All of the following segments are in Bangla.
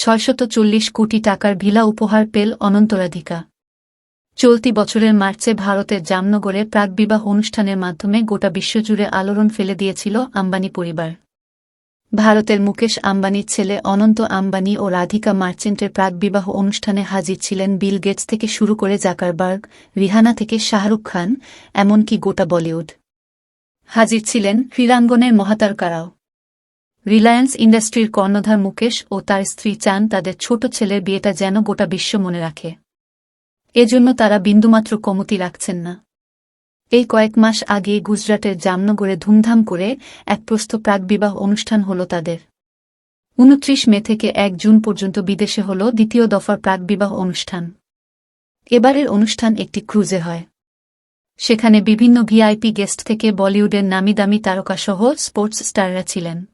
ছয়শত চল্লিশ কোটি টাকার ভিলা উপহার পেল অনন্তরাধিকা। চলতি বছরের মার্চে ভারতের জামনগরে প্রাকবিবাহ অনুষ্ঠানের মাধ্যমে গোটা বিশ্বজুড়ে আলোড়ন ফেলে দিয়েছিল আম্বানি পরিবার। ভারতের মুকেশ আম্বানির ছেলে অনন্ত আম্বানি ও রাধিকা মার্চেন্টের প্রাকবিবাহ অনুষ্ঠানে হাজির ছিলেন বিল গেটস থেকে শুরু করে জাকারবার্গ, রিহানা থেকে শাহরুখ খান, এমনকি গোটা বলিউড। হাজির ছিলেন ক্রীড়াঙ্গনের মহাতারকারাও। রিলায়েন্স ইন্ডাস্ট্রির কর্ণধার মুকেশ ও তার স্ত্রী চান তাদের ছোট ছেলের বিয়েটা যেন গোটা বিশ্ব মনে রাখে। এজন্য তারা বিন্দুমাত্র কমতি রাখছেন না। এই কয়েক মাস আগে গুজরাটের জামনগরে ধুমধাম করে এক প্রস্থ প্রাকবিবাহ অনুষ্ঠান হল তাদের। উনত্রিশ মে থেকে এক জুন পর্যন্ত বিদেশে হল দ্বিতীয় দফার প্রাকবিবাহ অনুষ্ঠান। এবারের অনুষ্ঠান একটি ক্রুজে হয়। সেখানে বিভিন্ন ভিআইপি গেস্ট থেকে বলিউডের নামিদামি তারকাসহ স্পোর্টস স্টাররা ছিলেন।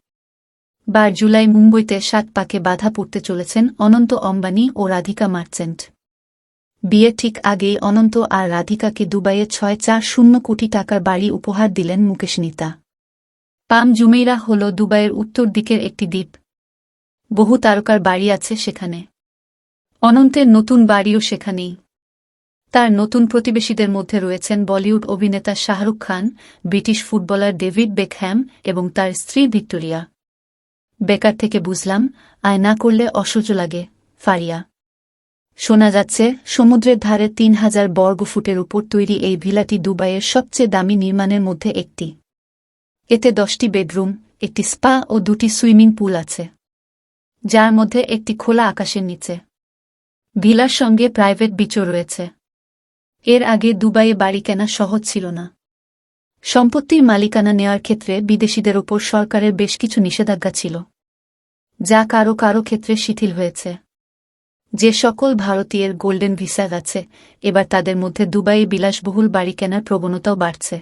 বার জুলাই মুম্বইতে সাত পাকে বাধা পড়তে চলেছেন অনন্ত অম্বানি ও রাধিকা মার্চেন্ট। বিয়ে ঠিক আগেই অনন্ত আর রাধিকাকে দুবাইয়ে ছয় চার শূন্য কোটি টাকার বাড়ি উপহার দিলেন মুকেশ নিতা। পাম জুমেইরা হল দুবাইয়ের উত্তর দিকের একটি দ্বীপ। বহু তারকার বাড়ি আছে সেখানে। অনন্তের নতুন বাড়িও সেখানেই। তার নতুন প্রতিবেশীদের মধ্যে রয়েছেন বলিউড অভিনেতা Shahrukh Khan, British footballer David Beckham এবং তার স্ত্রী ভিক্টোরিয়া। বেকার থেকে বুঝলাম, আয় না করলে অসহ্য লাগে, ফারিয়া। শোনা যাচ্ছে, সমুদ্রের ধারে তিন হাজার বর্গ ফুটের উপর তৈরি এই ভিলাটি দুবাইয়ের সবচেয়ে দামি নির্মাণের মধ্যে একটি। এতে দশটি বেডরুম, একটি স্পা ও দুটি সুইমিং পুল আছে, যার মধ্যে একটি খোলা আকাশের নিচে। ভিলার সঙ্গে প্রাইভেট বিচও রয়েছে। এর আগে দুবাইয়ে বাড়ি কেনা সহজ ছিল না। সম্পত্তির মালিকানা নেওয়ার ক্ষেত্রে বিদেশিদের ওপর সরকারের বেশ কিছু নিষেধাজ্ঞা ছিল, যা কারও কারও ক্ষেত্রে শিথিল হয়েছে। যে সকল ভারতীয়ের গোল্ডেন ভিসা আছে, এবার তাদের মধ্যে দুবাইয়ে বিলাসবহুল বাড়ি কেনার প্রবণতাও বাড়ছে।